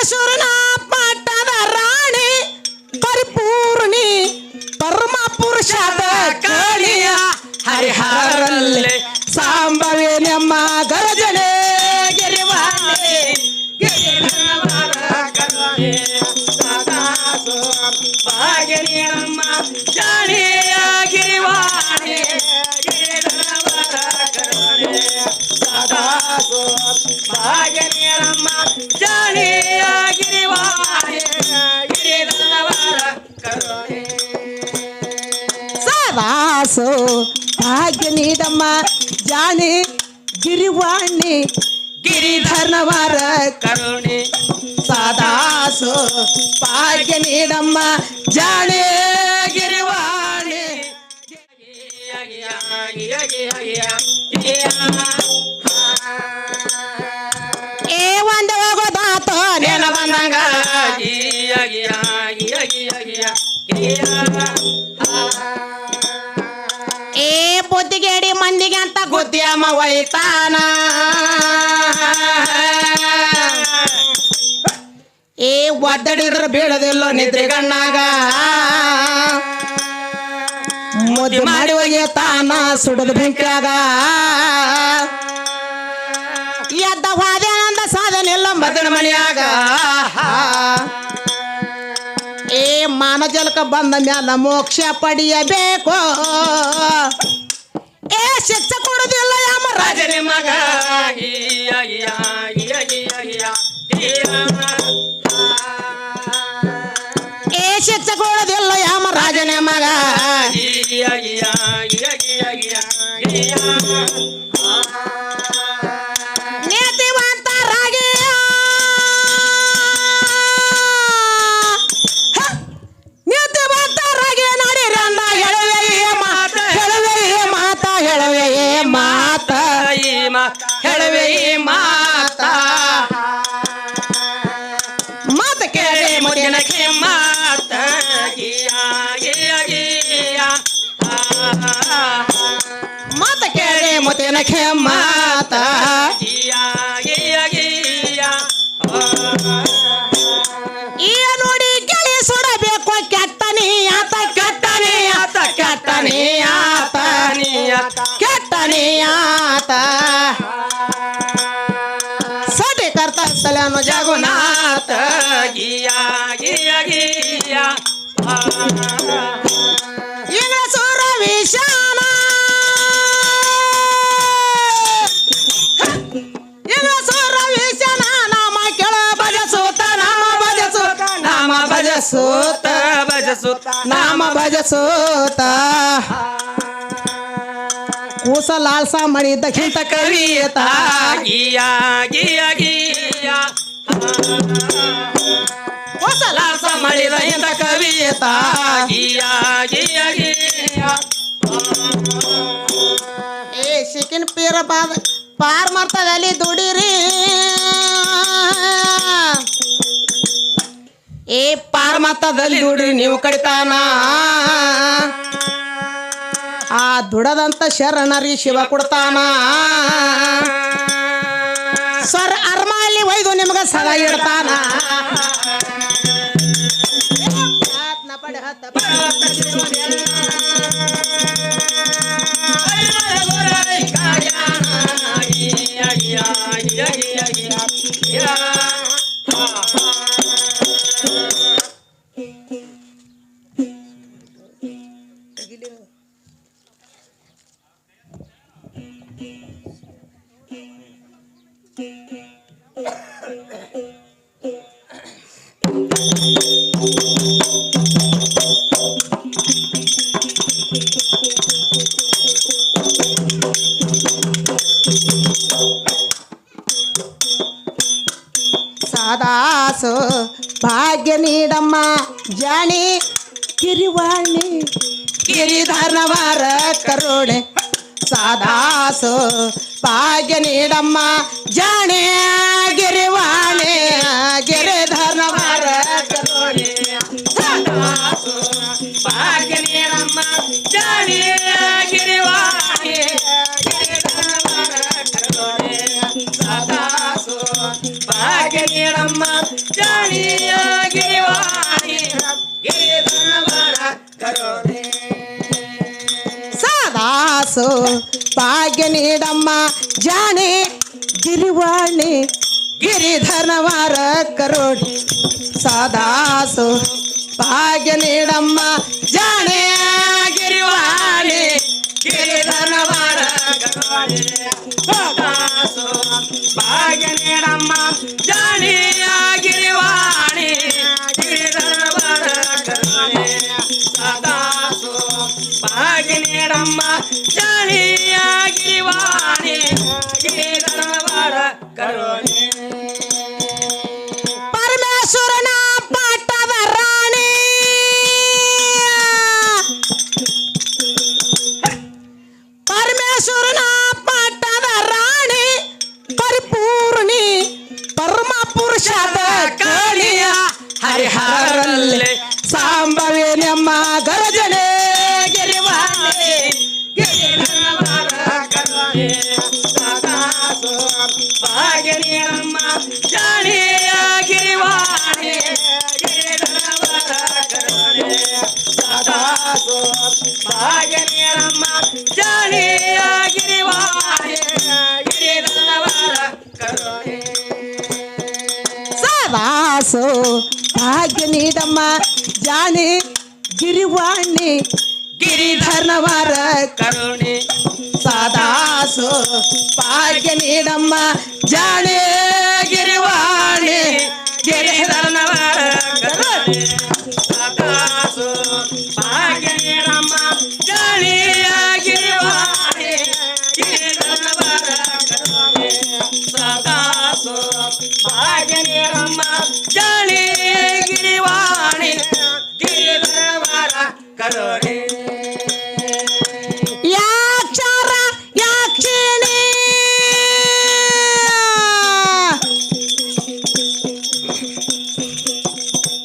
ಪರಮೇಶ್ವರನ ಪಟ್ಟದ ರಾಣಿ ಪರಿಪೂರ್ಣಿ ಪರಮ ಪುರುಷದ ಕಾಣಿಯ ಸಾಂಬವೇ ನಮ್ಮ ಗರಜನೆ ಗಿರಿವಾಣಿ ಗಿರಿಧರ್ನವರ ಕರುಣೆ. ಸದಾಸು ಭಾಗ್ಯ ನೀಡಮ್ಮ ಜಾಣೆ ಗಿರಿವಾಣಿ. ಏ ಒಂದು ಹೋಗೋದಾತ ನೆನ ಬಂದಂಗ ಗುದ್ದಿಯಮ್ಮ ಒಯ್ತಾನ ಏ ಒದ್ದಡಿದ್ರ ಬೀಳದಿಲ್ಲ ನಿದ್ರೆಗಣ್ಣಾಗ ಮುದ್ದೆ ಮಾಡಿ ಒಯ್ತಾನ ಸುಡದ ಬೆಂಕಿಯಾಗ. ಎದ್ದ ವಾದೆ ಅಂದ ಸಾಧನೆಲ್ಲ ಮದನ ಮನೆಯಾಗ. ಏ ಮಾನಜಲಕ ಬಂದ ಮ್ಯಾಲ ಮೋಕ್ಷ ಪಡೆಯಬೇಕು. ಏ ಶಿಕ್ಷೆ ಕೊಡುದಿಲ್ಲ ಯಾಮ? ರಾಜ ರಾಜನ ಮಗ. ಏ ಶಕ್ತ ಕೊಡುದಿಲ್ಲ ಯಾಮ? ರಾಜನ ಮಗ. ಮುದಿನ ಮಾತ. ಗಿಯ ಗಿಯ ಗಿಯ. ಈ ನೋಡಿ ಗೆಳಿ ಸುಡಬೇಕು ಕೆಟ್ಟನಿ ಆತ ಕೆಟ್ಟನಿ ಆತ ಕೆಟ್ಟನಿ ಆತ ಕೆಟ್ಟನಿ ಆತ ಸಟಿ ಕರ್ತ ಸಲನು ಜಗುನಾಥ. ಗಿಯ ಗಿಯ ಗಿಯ. ಭಜಸೂತ ಕೂಸ ಲಾಲ್ಸ ಮಣಿದಕ್ಕಿಂತ ಕವಿಯತ. ಗಿಯ ಗಿಯ ಗಿಯ. ಕೂಸ ಲಾಲ್ಸ ಮಣಿದಕ್ಕಿಂತ ಕವಿಯತ. ಗಿಯ ಗಿಯ ಗಿಯ. ಏ ಶಿಕಿನ್ ಪೀರ ಬಾದ ಪಾರ್ ಅಲ್ಲಿ ದುಡಿರಿ. ಏ ಪಾರ್ ಮರ್ತದಲ್ಲಿ ದುಡಿರಿ ನೀವು ಕಡಿತಾನಾ. ದುಡದಂತ ಶರಣರಿ ಶಿವ ಕೊಡ್ತಾನ. ಸರ್ ಅರ್ಮಾಲಿ ಒಯ್ದು ನಿಮ್ಗೆ ಸದಾ ಇಡ್ತಾನ. ಸದಾಸು ಭಾಗ್ಯ ನೀಡಮ್ಮ ಜಾಣಿ ಕಿರಿವಾಣಿ ಗಿರಿಧರ್ನವರ ಕರುಣೆ ಸದಾಸು ಭಾಗ್ಯ ನೀಡಮ್ಮ ಜಾಣೆ ಗಿರಿವಾಣೆ ಗಿರಿಧರ್ನವರ ಕಿರಿವಾಣಿ, ಗಿರಿಧನವಾರ ಕರೋಡಿ ಸದಾಸು, ಭಾಗ್ಯ ನೀಡಮ್ಮ ಜಾಣೆ ಗಿರಿವಾಣಿ ಗಿರಿಧನವಾರ ಕರೋಡಿ ಸದಾಸು, ಭಾಗ್ಯ ನೀಡಮ್ಮ ಜಾಣೆಯ ಗಿರಿವಾಣಿ ಮನಸ್ಸು ಭಾಗ್ಯ ನೀಡಮ್ಮ. ಜಾನಿ, ಗಿರಿವಾಣಿ, ಗಿರಿಧರ್ನವರ ಕರುಣಿ. ಸದಾಸು ಭಾಗ್ಯ ನೀಡಮ್ಮ. ಜಾಣಿ ಗಿರಿವಾಣಿ, ಗಿರಿಧರ್ನವರ ಕರುಣಿ. ಸದಾಸು ಭಾಗ್ಯ ನೀಡಮ್ಮ. ಜಾಣಿಯ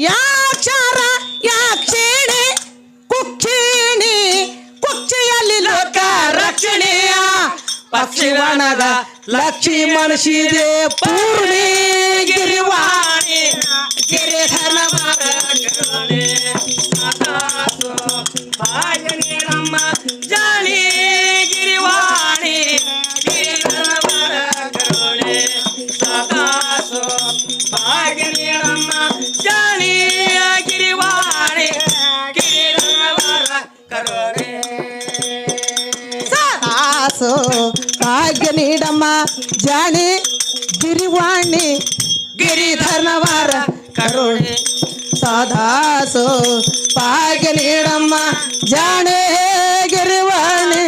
ಯಾಕ್ಷಾರ ಯಾಕ್ಷೇಣೆ ಕುಕ್ಷೇಣಿ ಕುಕ್ಷೆಯಲ್ಲಿ ಲೋಕ ರಕ್ಷಣೆಯ ಪಕ್ಷಿವನದ ಲಕ್ಷ್ಮಿ ಮನಷಿದೆ ಪೂರ್ಣಿ ಗಿರಿವಾ. ಗಿರಿಧರ್ನವಾರ ಕರುಣೆ. ಸದಾಸು ಪಾಗೆ ನೀಡಮ್ಮ ಜಾಣೆ ಗಿರಿವಾಣಿ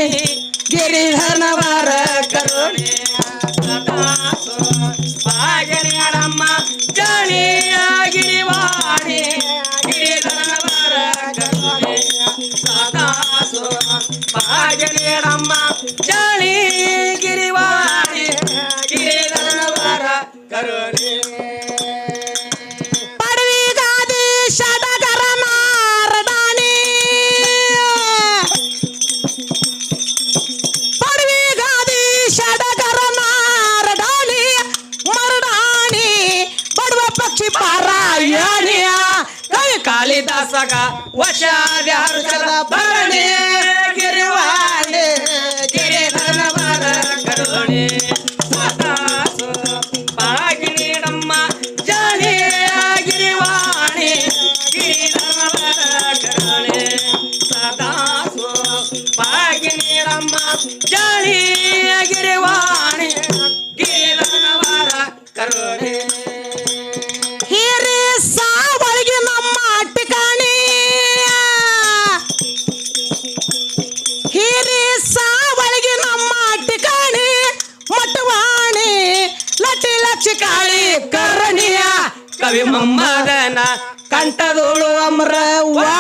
ಗಿರಿಧರ್ನವಾರ ಕರುಣೆ. ಸದಾಸು ಪಾಗೆ ನೀಡಮ್ಮ ಜಾಣೆ ಗಿರಿವಾ ಸಗ ವಶ ವ್ಯಾರ ಮಮ್ಮದನ ಕಂಠದೋಳು ಅಮರ ವಾ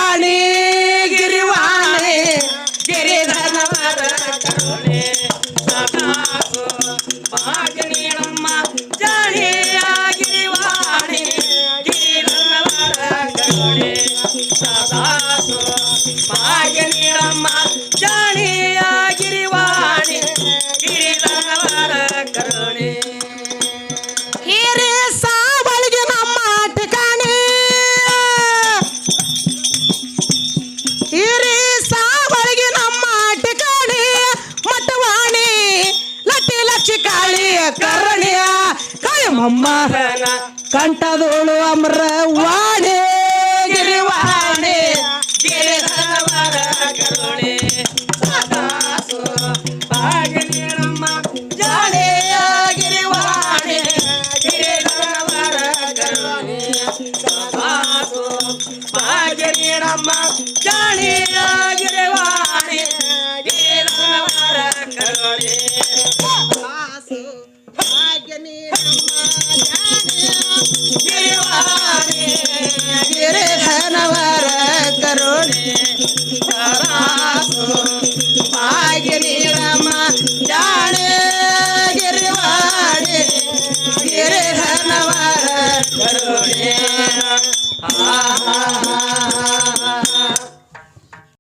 ಮಹನ ಕಂಠದೋಳು ಅಮರ ವಾಣೆ ಗಿರಿವಾಣಿ ಗಿರಿಧನವರ ಕರುಣೆ. ಸದಾಸು ಪಾಗಣ